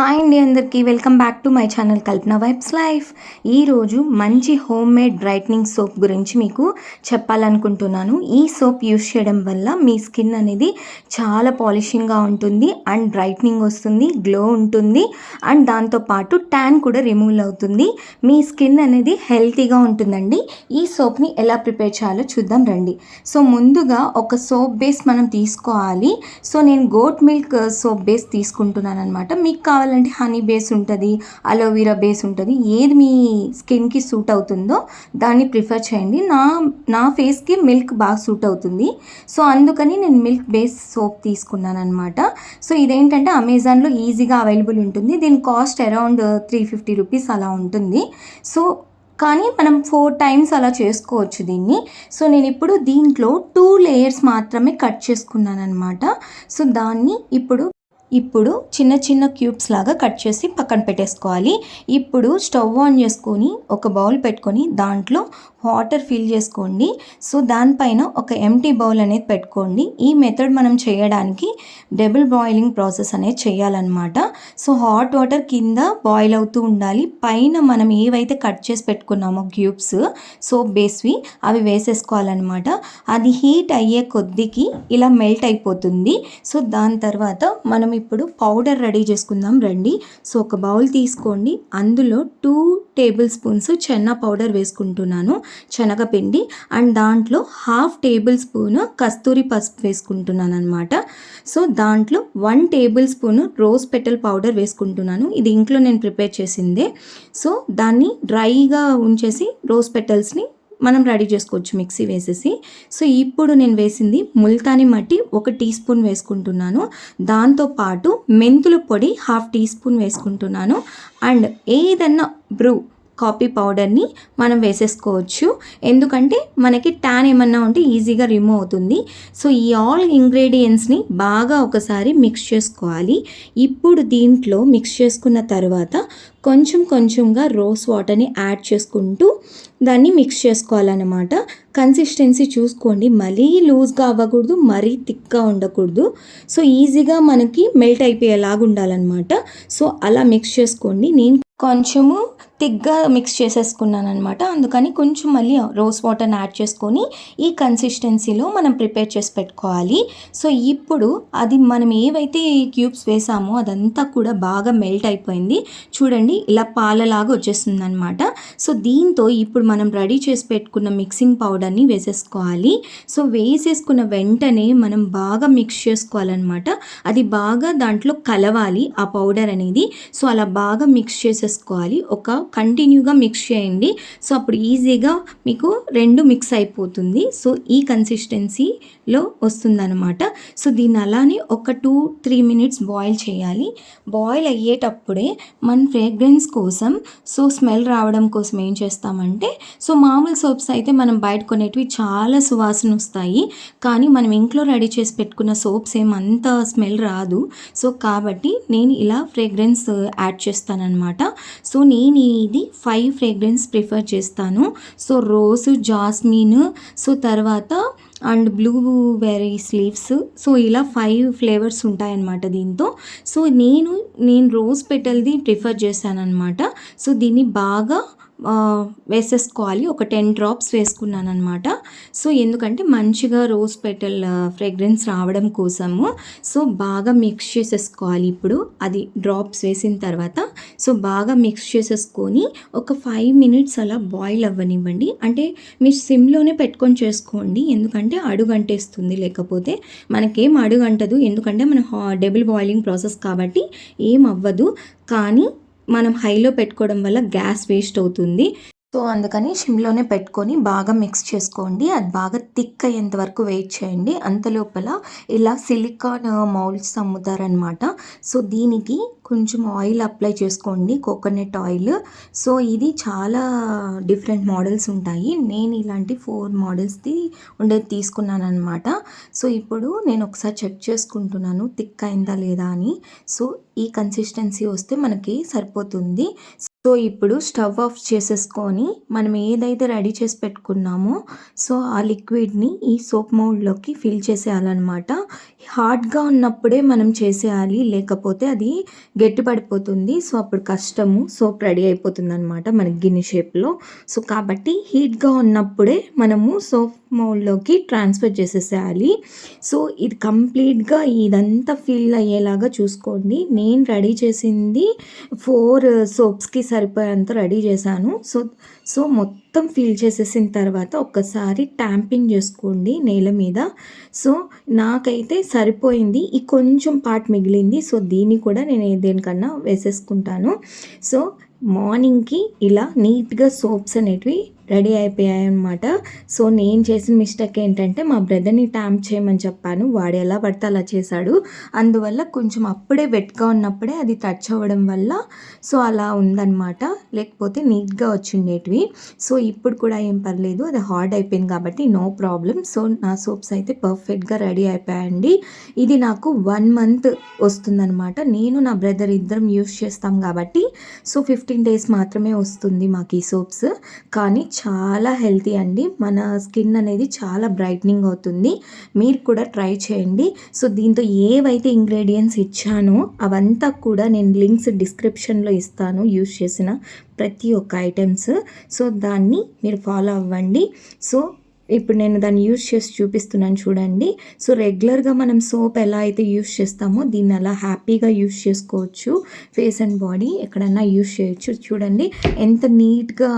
Hi అండి అందరికీ. Welcome back to my channel Kalpana vibes life. ఈరోజు మంచి హోమ్ మేడ్ బ్రైట్నింగ్ సోప్ గురించి మీకు చెప్పాలనుకుంటున్నాను. ఈ సోప్ యూస్ చేయడం వల్ల మీ స్కిన్ అనేది చాలా పాలిషింగ్గా ఉంటుంది అండ్ బ్రైట్నింగ్ వస్తుంది గ్లో ఉంటుంది అండ్ దాంతోపాటు ట్యాన్ కూడా రిమూవ్ అవుతుంది. మీ స్కిన్ అనేది హెల్తీగా ఉంటుందండి. ఈ సోప్ని ఎలా ప్రిపేర్ చేయాలో చూద్దాం రండి. సో ముందుగా ఒక సోప్ బేస్ మనం తీసుకోవాలి. సో నేను గోట్ మిల్క్ సోప్ బేస్ తీసుకుంటున్నాను అనమాట మీకు కావాలంటే హనీ బేస్ ఉంటుంది అలోవెరా బేస్ ఉంటుంది. ఏది మీ స్కిన్కి సూట్ అవుతుందో దాన్ని ప్రిఫర్ చేయండి. నా నా ఫేస్కి మిల్క్ బాగా సూట్ అవుతుంది. సో అందుకని నేను మిల్క్ బేస్ సోప్ తీసుకున్నాను అనమాట సో ఇదేంటంటే అమెజాన్లో ఈజీగా అవైలబుల్ ఉంటుంది. దీని cost around three fifty rupees అలా ఉంటుంది. సో కానీ మనం ఫోర్ టైమ్స్ అలా చేసుకోవచ్చు దీన్ని. సో నేను ఇప్పుడు దీంట్లో టూ లేయర్స్ మాత్రమే కట్ చేసుకున్నాను అనమాట సో దాన్ని ఇప్పుడు ఇప్పుడు చిన్న చిన్న క్యూబ్స్ లాగా కట్ చేసి పక్కన పెట్టేసుకోవాలి. ఇప్పుడు స్టవ్ ఆన్ చేసుకొని ఒక బౌల్ పెట్టుకొని దాంట్లో వాటర్ ఫిల్ చేసుకోండి. సో దానిపైన ఒక ఎంటీ బౌల్ అనేది పెట్టుకోండి. ఈ మెథడ్ మనం చేయడానికి డబుల్ బాయిలింగ్ ప్రాసెస్ అనేది చేయాలన్నమాట. సో హాట్ వాటర్ కింద బాయిల్ అవుతూ ఉండాలి. పైన మనం ఏవైతే కట్ చేసి పెట్టుకున్నామో క్యూబ్స్ సోప్ బేస్వి అవి వేసేసుకోవాలన్నమాట. అది హీట్ అయ్యే కొద్దికి ఇలా మెల్ట్ అయిపోతుంది. సో దాని తర్వాత మనం ఇప్పుడు పౌడర్ రెడీ చేసుకుందాం రండి. సో ఒక బౌల్ తీసుకోండి. అందులో టూ టేబుల్ స్పూన్స్ చెన్న పౌడర్ వేసుకుంటున్నాను. శనగపిండి అండ్ దాంట్లో హాఫ్ టేబుల్ స్పూన్ కస్తూరి పసుపు వేసుకుంటున్నాను అనమాట సో దాంట్లో one tablespoon rose petal powder వేసుకుంటున్నాను. ఇది ఇంట్లో నేను ప్రిపేర్ చేసిందే. సో దాన్ని డ్రైగా ఉంచేసి రోజ్ పెటల్స్ని మనం రెడీ చేసుకోవచ్చు మిక్సీ వేసేసి. సో ఇప్పుడు నేను వేసింది ముల్తాని మట్టి ఒక టీ స్పూన్ వేసుకుంటున్నాను. దాంతోపాటు మెంతుల పొడి హాఫ్ టీ స్పూన్ వేసుకుంటున్నాను. అండ్ ఏదన్నా బ్రూ కాఫీ పౌడర్ని మనం వేసేసుకోవచ్చు. ఎందుకంటే మనకి ట్యాన్ ఏమన్నా ఉంటే ఈజీగా రిమూవ్ అవుతుంది. సో ఈ ఆల్ ఇంగ్రీడియంట్స్ని బాగా ఒకసారి మిక్స్ చేసుకోవాలి. ఇప్పుడు దీంట్లో మిక్స్ చేసుకున్న తర్వాత కొంచెం కొంచెంగా రోస్ వాటర్ని యాడ్ చేసుకుంటూ దాన్ని మిక్స్ చేసుకోవాలన్నమాట. కన్సిస్టెన్సీ చూసుకోండి. మరీ లూజ్గా అవ్వకూడదు మరీ థిక్గా ఉండకూడదు. సో ఈజీగా మనకి మెల్ట్ అయిపోయేలాగా ఉండాలన్నమాట. సో అలా మిక్స్ చేసుకోండి. నేను కొంచెము థిక్గా మిక్స్ చేసేసుకున్నాను అనమాట అందుకని కొంచెం మళ్ళీ రోస్ వాటర్ని యాడ్ చేసుకొని ఈ కన్సిస్టెన్సీలో మనం ప్రిపేర్ చేసి పెట్టుకోవాలి. సో ఇప్పుడు అది మనం ఏవైతే క్యూబ్స్ వేసామో అదంతా కూడా బాగా మెల్ట్ అయిపోయింది. చూడండి ఇలా పాలలాగా వచ్చేస్తుంది అనమాట సో దీంతో ఇప్పుడు మనం రెడీ చేసి పెట్టుకున్న మిక్సింగ్ పౌడర్ని వేసేసుకోవాలి. సో వేసేసుకున్న వెంటనే మనం బాగా మిక్స్ చేసుకోవాలన్నమాట. అది బాగా దాంట్లో కలవాలి ఆ పౌడర్ అనేది. సో అలా బాగా మిక్స్ చేసేసుకోవాలి. ఒక కంటిన్యూగా మిక్స్ చేయండి. సో అప్పుడు ఈజీగా మీకు రెండు మిక్స్ అయిపోతుంది. సో ఈ కన్సిస్టెన్సీలో వస్తుందన్నమాట. సో దీన్ని అలానే ఒక టూ త్రీ మినిట్స్ బాయిల్ చేయాలి. బాయిల్ అయ్యేటప్పుడే మన ఫ్రేగ్రెన్స్ కోసం సో స్మెల్ రావడం కోసం ఏం చేస్తామంటే సో మామూలు సోప్స్ అయితే మనం బయట కొనేటివి చాలా సువాసన వస్తాయి. కానీ మనం ఇంట్లో రెడీ చేసి పెట్టుకున్న సోప్స్ ఏం అంత స్మెల్ రాదు. సో కాబట్టి నేను ఇలా ఫ్రేగ్రెన్స్ యాడ్ uh, చేస్తానన్నమాట. సో నేను ఈ ఇది ఫైవ్ ఫ్రేగ్రెన్స్ ప్రిఫర్ చేస్తాను. సో రోజ్ జాస్మిన్ సో తర్వాత and blueberry sleeves so ఇలా ఫైవ్ ఫ్లేవర్స్ ఉంటాయన్నమాట దీంతో. సో నేను నేను రోజ్ పెటల్ది ప్రిఫర్ చేశాను అనమాట సో దీన్ని బాగా వేసేసుకోవాలి. ఒక టెన్ డ్రాప్స్ వేసుకున్నాను అనమాట సో ఎందుకంటే మంచిగా రోజ్ పెటల్ ఫ్రేగ్రెన్స్ రావడం కోసము. సో బాగా మిక్స్ చేసేసుకోవాలి ఇప్పుడు. అది డ్రాప్స్ వేసిన తర్వాత. సో బాగా మిక్స్ చేసేసుకొని ఒక ఫైవ్ మినిట్స్ అలా బాయిల్ అవ్వనివ్వండి. అంటే మీరు సిమ్లోనే పెట్టుకొని చేసుకోండి. ఎందుకంటే అడుగంటేస్తుంది. లేకపోతే మనకేం అడుగంటదు. ఎందుకంటే మన డబుల్ బాయిలింగ్ ప్రాసెస్ కాబట్టి ఏం అవ్వదు. కానీ మనం హైలో పెట్టుకోవడం వల్ల గ్యాస్ వేస్ట్ అవుతుంది. సో అందుకని సిమ్లోనే పెట్టుకొని బాగా మిక్స్ చేసుకోండి. అది బాగా థిక్ అయ్యేంత వరకు వెయిట్ చేయండి. అంత లోపల ఇలా సిలికాన్ మౌల్డ్స్ uh, అమ్ముతారనమాట సో దీనికి కొంచెం ఆయిల్ అప్లై చేసుకోండి. కోకోనట్ ఆయిల్ సో ఇది చాలా డిఫరెంట్ మోడల్స్ ఉంటాయి. నేను ఇలాంటి ఫోర్ మోడల్స్ది ఉండేది తీసుకున్నాను అనమాట సో ఇప్పుడు నేను ఒకసారి చెక్ చేసుకుంటున్నాను. థిక్ అయిందా లేదా అని. సో ఈ కన్సిస్టెన్సీ వస్తే మనకి సరిపోతుంది. సో ఇప్పుడు స్టవ్ ఆఫ్ చేసేసుకొని మనం ఏదైతే రెడీ చేసి పెట్టుకున్నామో సో ఆ లిక్విడ్ని ఈ సోప్ మౌల్డ్లోకి ఫిల్ చేసేయాలన్నమాట. హార్డ్గా ఉన్నప్పుడే మనం చేసేయాలి లేకపోతే అది గట్టి పడిపోతుంది సో అప్పుడు కష్టము సోప్ రెడీ అయిపోతుంది అనమాట మనకి గిన్నె షేప్లో. సో కాబట్టి హీట్గా ఉన్నప్పుడే మనము సోప్ మౌల్డ్లోకి ట్రాన్స్ఫర్ చేసేసేయాలి. సో ఇది కంప్లీట్గా ఇదంతా ఫిల్ అయ్యేలాగా చూసుకోండి. నేను రెడీ చేసింది ఫోర్ సోప్స్కి సరిపోయేంత రెడీ చేశాను. సో సో మొత్తం ఫిల్ చేసేసిన తర్వాత ఒక్కసారి ట్యాంపింగ్ చేసుకోండి నేల మీద. సో నాకైతే సరిపోయింది. ఈ కొంచెం పార్ట్ మిగిలింది. సో దీన్ని కూడా నేను దేనికన్నా వేసేసుకుంటాను. సో మార్నింగ్కి ఇలా నీట్గా సోప్స్ అనేటివి రెడీ అయిపోయాయన్నమాట. సో నేను చేసిన మిస్టేక్ ఏంటంటే మా బ్రదర్ని ట్యాంప్ చేయమని చెప్పాను. వాడు ఎలా పడితే అలా చేశాడు. అందువల్ల కొంచెం అప్పుడే వెట్గా ఉన్నప్పుడే అది టచ్ అవ్వడం వల్ల సో అలా ఉందన్నమాట. లేకపోతే నీట్గా వచ్చిండేటివి. సో ఇప్పుడు కూడా ఏం పర్లేదు. అది హార్డ్ అయిపోయింది కాబట్టి నో ప్రాబ్లం సో నా సోప్స్ అయితే పర్ఫెక్ట్గా రెడీ అయిపోయాయండి. ఇది నాకు వన్ మంత్ వస్తుందన్నమాట. నేను నా బ్రదర్ ఇద్దరం యూస్ చేస్తాం కాబట్టి సో ఫిఫ్టీన్ డేస్ మాత్రమే వస్తుంది మాకు ఈ సోప్స్. కానీ చాలా హెల్తీ అండి. మన స్కిన్ అనేది చాలా బ్రైట్నింగ్ అవుతుంది. మీరు కూడా ట్రై చేయండి. సో దీంతో ఏవైతే ఇంగ్రీడియంట్స్ ఇచ్చానో అవంతా కూడా నేను లింక్స్ డిస్క్రిప్షన్లో ఇస్తాను యూస్ చేసిన ప్రతి ఒక్క ఐటమ్స్. సో దాన్ని మీరు ఫాలో అవ్వండి. సో ఇప్పుడు నేను దాన్ని యూస్ చేసి చూపిస్తున్నాను చూడండి. సో రెగ్యులర్గా మనం సోప్ ఎలా అయితే యూస్ చేస్తామో దీన్ని అలా హ్యాపీగా యూస్ చేసుకోవచ్చు. ఫేస్ అండ్ బాడీ ఎక్కడన్నా యూస్ చేయొచ్చు. చూడండి ఎంత నీట్గా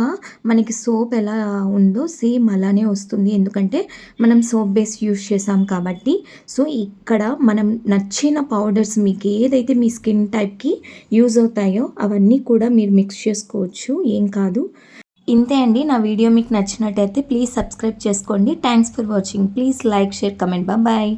మనకి సోప్ ఎలా ఉందో సేమ్ అలానే వస్తుంది. ఎందుకంటే మనం సోప్ బేస్ యూస్ చేసాం కాబట్టి. సో ఇక్కడ మనం నచ్చిన పౌడర్స్ మీకు ఏదైతే మీ స్కిన్ టైప్కి యూజ్ అవుతాయో అవన్నీ కూడా మీరు మిక్స్ చేసుకోవచ్చు. ఏం కాదు. ఇంతే అండి. నా వీడియో మీకు నచ్చినట్టయితే ప్లీజ్ సబ్స్క్రైబ్ చేసుకోండి. Thanks for watching please like share comment bye